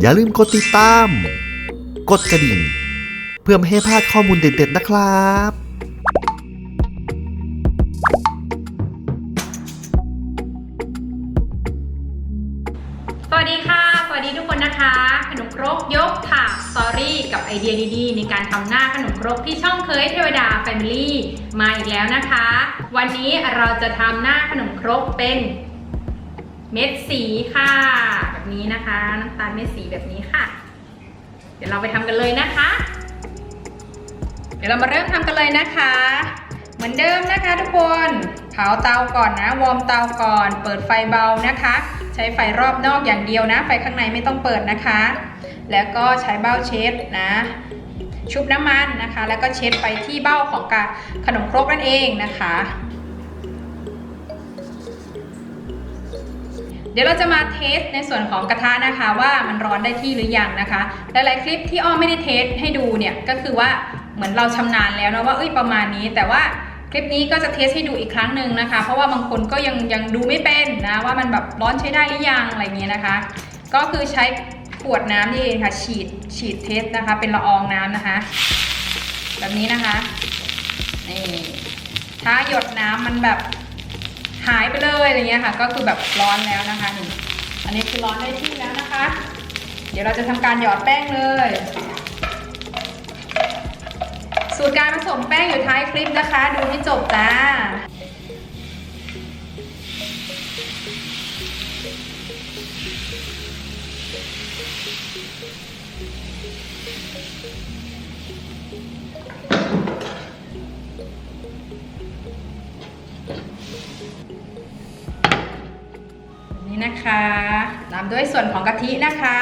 อย่าลืมกดติดตาม กดกระดิ่ง เพื่อไม่ให้พลาดข้อมูลเด็ดๆนะครับสวัสดีค่ะ สวัสดีทุกคนนะคะ ขนมครกยกถาดสตอรี่กับไอเดียดีๆ ในการทำหน้าขนมครกที่ช่องเคยเทวดาแฟมิลี่มาอีกแล้วนะคะ วันนี้เราจะทำหน้าขนมครกเป็น เม็ดสีค่ะ แบบนี้นะคะน้ำตาลเม็ดสีแบบนี้ค่ะ เดี๋ยวเราไปทำกันเลยนะคะ เดี๋ยวเรามาเริ่มทำกันเลยนะคะ เหมือนเดิมนะคะทุกคนเผาเตาก่อนนะวอร์มเตาก่อน เปิดไฟเบานะคะ ใช้ไฟรอบนอกอย่างเดียวนะ ไฟข้างในไม่ต้องเปิดนะคะ แล้วก็ใช้เบ้าเช็ดนะชุบน้ำมันนะคะ แล้วก็เช็ดไปที่เบ้าของกาขนมครกนั่นเองนะคะ ดี๋ยวเราจะมาเทสในส่วนของกระทะนะคะว่ามันร้อนได้ที่หรือยังนะคะ หลายๆคลิปที่อ้อมไม่ได้เทสให้ดูเนี่ยก็คือว่าเหมือนเราชำนาญแล้วนะว่าเอ้ยประมาณนี้ แต่ว่าคลิปนี้ก็จะเทสให้ดูอีกครั้งหนึ่งนะคะ เพราะว่าบางคนก็ยังยังดูไม่เป็นนะว่ามันแบบร้อนใช้ได้หรือยังอะไรเงี้ยนะคะ ก็คือใช้ขวดน้ำนี่เองค่ะ ฉีดฉีดเทสนะคะ เป็นละอองน้ำนะคะ แบบนี้นะคะนี่ถ้าหยดน้ำมันแบบ หายไปเลยอะไรเงี้ยค่ะ ก็คือแบบร้อนแล้วนะคะนี่อันนี้คือร้อนได้ที่แล้วนะคะ เดี๋ยวเราจะทำการหยอดแป้งเลย สูตรการผสมแป้งอยู่ท้ายคลิปนะคะ ดูให้จบจ้า นี่นะคะตามด้วยส่วนของกะทินะคะ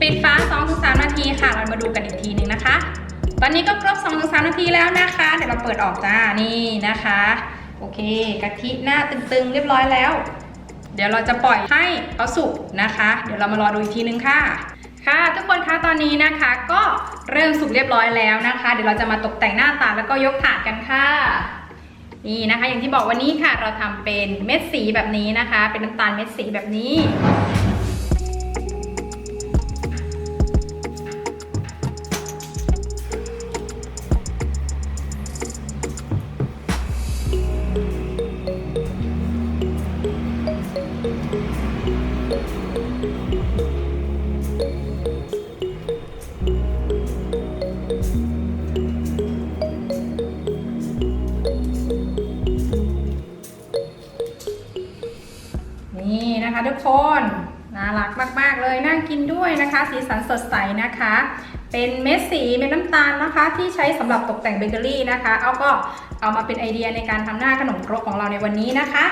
ปิดฟ้า 2-3 นาทีค่ะ เรามาดูกันอีกทีหนึ่ง นะคะ ตอนนี้ก็ครบ2-3นาทีแล้วนะคะ เดี๋ยวเราเปิดออกจ้า นี่นะคะ โอเค กะทิหน้าตึงๆ เรียบร้อยแล้ว เดี๋ยวเราจะปล่อยให้เขาสุกนะคะ เดี๋ยวเรามารอดูอีกทีนึงค่ะ ค่ะ ทุกคนคะ ตอนนี้นะคะ ก็เริ่มสุกเรียบร้อยแล้วนะคะ เดี๋ยวเราจะมาตกแต่งหน้าตาแล้วก็ยกถาดกันค่ะนี่นะคะอย่างที่บอกวันนี้ค่ะเราทำเป็นเม็ดสีแบบนี้นะคะ เป็นน้ำตาลเม็ดสีแบบนี้ นน่ารักมากๆเลยน่ากินด้วยนะคะ สีสันสดใสนะคะ เป็นเม็ดสีเม็ดน้ำตาลนะคะ ที่ใช้สำหรับตกแต่งเบเกอรี่นะคะ เอาก็เอามาเป็นไอเดียในการทำหน้าขนมครกของเราในวันนี้นะคะ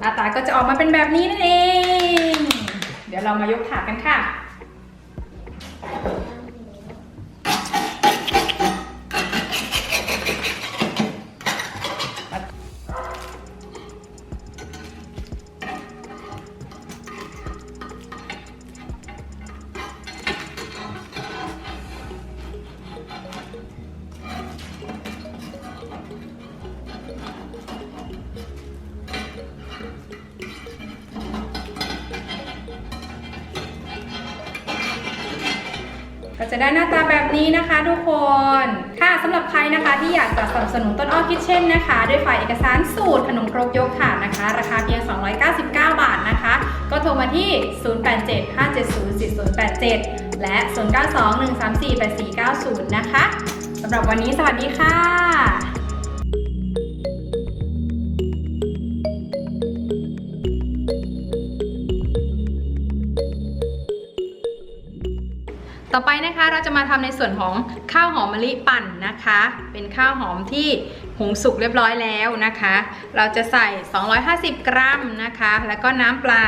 หน้าตาก็จะออกมาเป็นแบบนี้นั่นเอง เดี๋ยวเรามายกถาดกันค่ะ จะได้หน้าตาแบบนี้นะคะทุกคน ค่ะสำหรับใครนะคะที่อยากจะสนับสนุนต้นอ้อคิทเช่นนะคะ ด้วยฝ่ายเอกสารสูตรขนมครกยกถาดนะคะ ราคาเพียง 299 บาทนะคะ ก็โทรมาที่ 0875704087 และ 0921348490 นะคะสำหรับวันนี้สวัสดีค่ะ ต่อไปนะคะเราจะมาทำในส่วนของข้าวหอมมะลิปั่นนะคะ เป็นข้าวหอมที่หุงสุกเรียบร้อยแล้วนะคะ เราจะใส่ 250 กรัมนะคะ แล้วก็น้ำเปล่า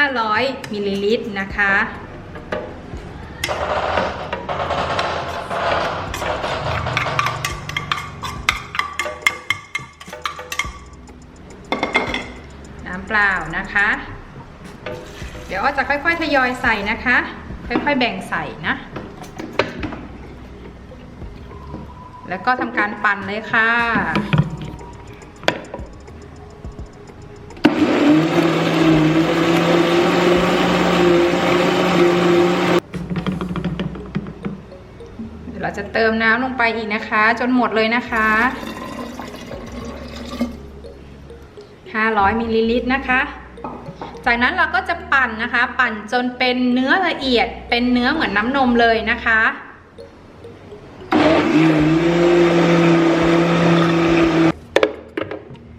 500มิลลิลิตรนะคะน้ำเปล่านะคะ เดี๋ยวอ้อจะค่อยๆ ทยอยใส่นะคะ ค่อยๆแบ่งใส่นะ แล้วก็ทำการปั่นเลยค่ะเดี๋ยวเราจะเติมน้ำลงไปอีกนะคะ จนหมดเลยนะคะ 500มิลลิลิตรนะคะ จากนั้นเราก็จะปั่นนะคะ ปั่นจนเป็นเนื้อละเอียด เป็นเนื้อเหมือนน้ำนมเลยนะคะ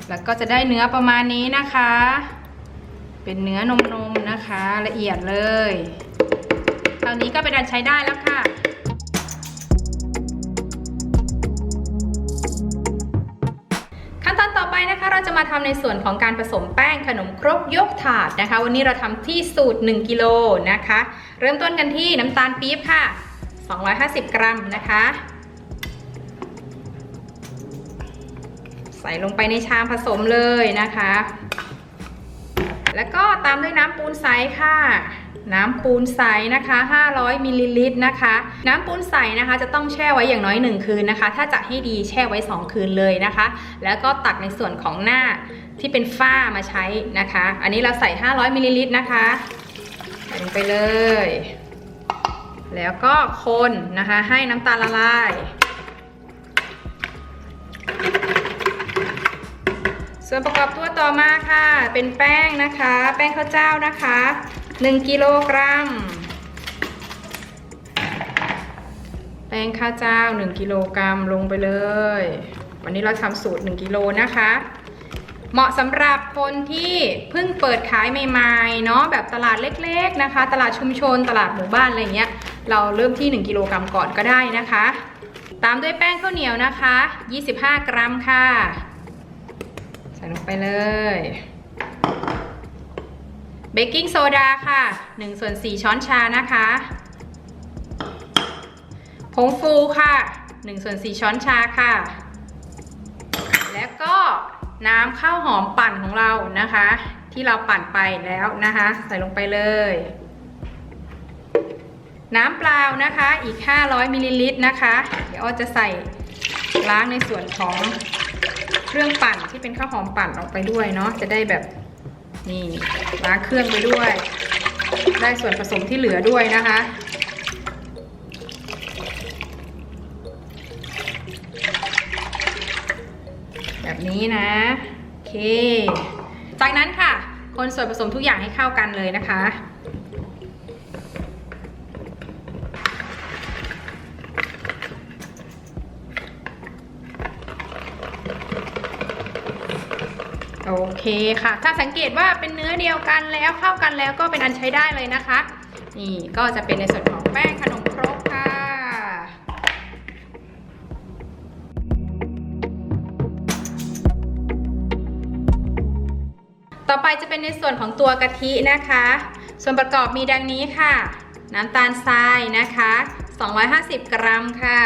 แล้วก็จะได้เนื้อประมาณนี้นะคะ เป็นเนื้อนมๆนะคะละเอียดเลยเท่านี้ก็เป็นอันใช้ได้แล้วค่ะ นตอนต่อไปนะคะเราจะมาทำในส่วนของการผสมแป้งขนมครกยกถาดนะคะ วันนี้เราทำที่สูตร 1กิโลนะคะ เริ่มต้นกันที่น้ำตาลปี๊บค่ะ 250 กรัมนะคะ ใส่ลงไปในชามผสมเลยนะคะ แล้วก็ตามด้วยน้ำปูนใสค่ะ น้ำปูนใสนะคะ 500มิลลิลิตรนะคะ น้ำปูนใสนะคะจะต้องแช่ไว้อย่างน้อย 1 คืนนะคะ ถ้าจะให้ดีแช่ไว้ 2 คืนเลยนะคะ แล้วก็ตักในส่วนของหน้าที่เป็นฝ้ามาใช้นะคะ อันนี้เราใส่ 500มิลลิลิตรนะคะใส่ลงไปเลย แล้วก็คนนะคะให้น้ำตาลละลายส่วนประกอบตัวต่อมาค่ะ เป็นแป้งนะคะ แป้งข้าวเจ้านะคะ 1กิโลกรัมแป้งข้าวเจ้า 1กิโลกรัมลงไปเลย วันนี้เราทำสูตร 1กิโลนะคะ เหมาะสำหรับคนที่เพิ่งเปิดขายใหม่ๆเนาะแบบตลาดเล็กๆนะคะ ตลาดชุมชนตลาดหมู่บ้านอะไรเงี้ย เราเริ่มที่ 1กิโลกรัมก่อนก็ได้นะคะ ตามด้วยแป้งข้าวเหนียวนะคะ 25 กรัมค่ะ ใส่ลงไปเลย เบกกิ้งโซดาค่ะ1ส่วน4ช้อนชานะคะ ผงฟูค่ะ1ส่วน4ช้อนชาค่ะ แล้วก็น้ำข้าวหอมปั่นของเรานะคะ ที่เราปั่นไปแล้วนะคะ ใส่ลงไปเลย น้ำเปล่านะคะอีก 500มิลลิลิตรนะคะ เดี๋ยวอ้อจะใส่ล้างในส่วนของเครื่องปั่นที่เป็นข้าวหอมปั่นออกไปด้วยเนาะจะได้แบบ นี่ล้างเครื่องไปด้วย ได้ส่วนผสมที่เหลือด้วยนะคะ แบบนี้นะโอเค จากนั้นค่ะ คนส่วนผสมทุกอย่างให้เข้ากันเลยนะคะ โอเคค่ะ ถ้าสังเกตว่าเป็นเนื้อเดียวกันแล้วเข้ากันแล้วก็เป็นอันใช้ได้เลยนะคะ นี่ก็จะเป็นในส่วนของแป้งขนมครกค่ะต่อไปจะเป็นในส่วนของตัวกะทินะคะ ส่วนประกอบมีดังนี้ค่ะ น้ำตาลทรายนะคะ 250 กรัมค่ะ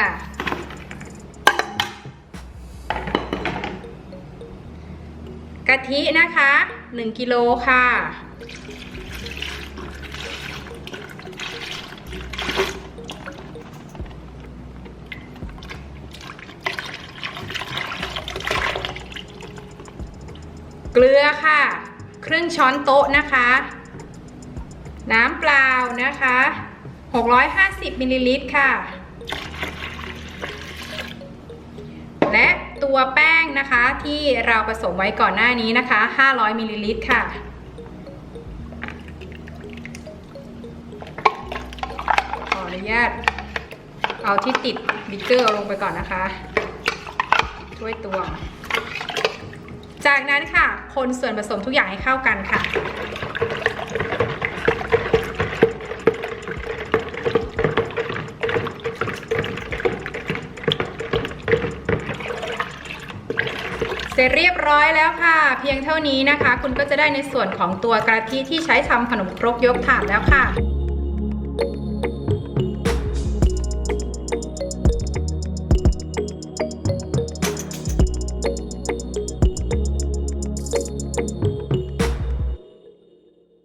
กะทินะคะ 1 กิโลค่ะ เกลือค่ะ ครึ่งช้อนโต๊ะนะคะ น้ำเปล่านะคะ 650มิลลิลิตรค่ะ และ ตัวแป้งนะคะที่เราผสมไว้ก่อนหน้านี้นะคะ 500มิลลิลิตรค่ะ ขออนุญาตเอาที่ติดบิ๊กเกอร์เอาลงไปก่อนนะคะช่วยตวงจากนั้นค่ะ คนส่วนผสมทุกอย่างให้เข้ากันค่ะ เสร็จเรียบร้อยแล้วค่ะ เพียงเท่านี้นะคะ คุณก็จะได้ในส่วนของตัวกะทิที่ใช้ทำขนมครกยกถาดแล้วค่ะ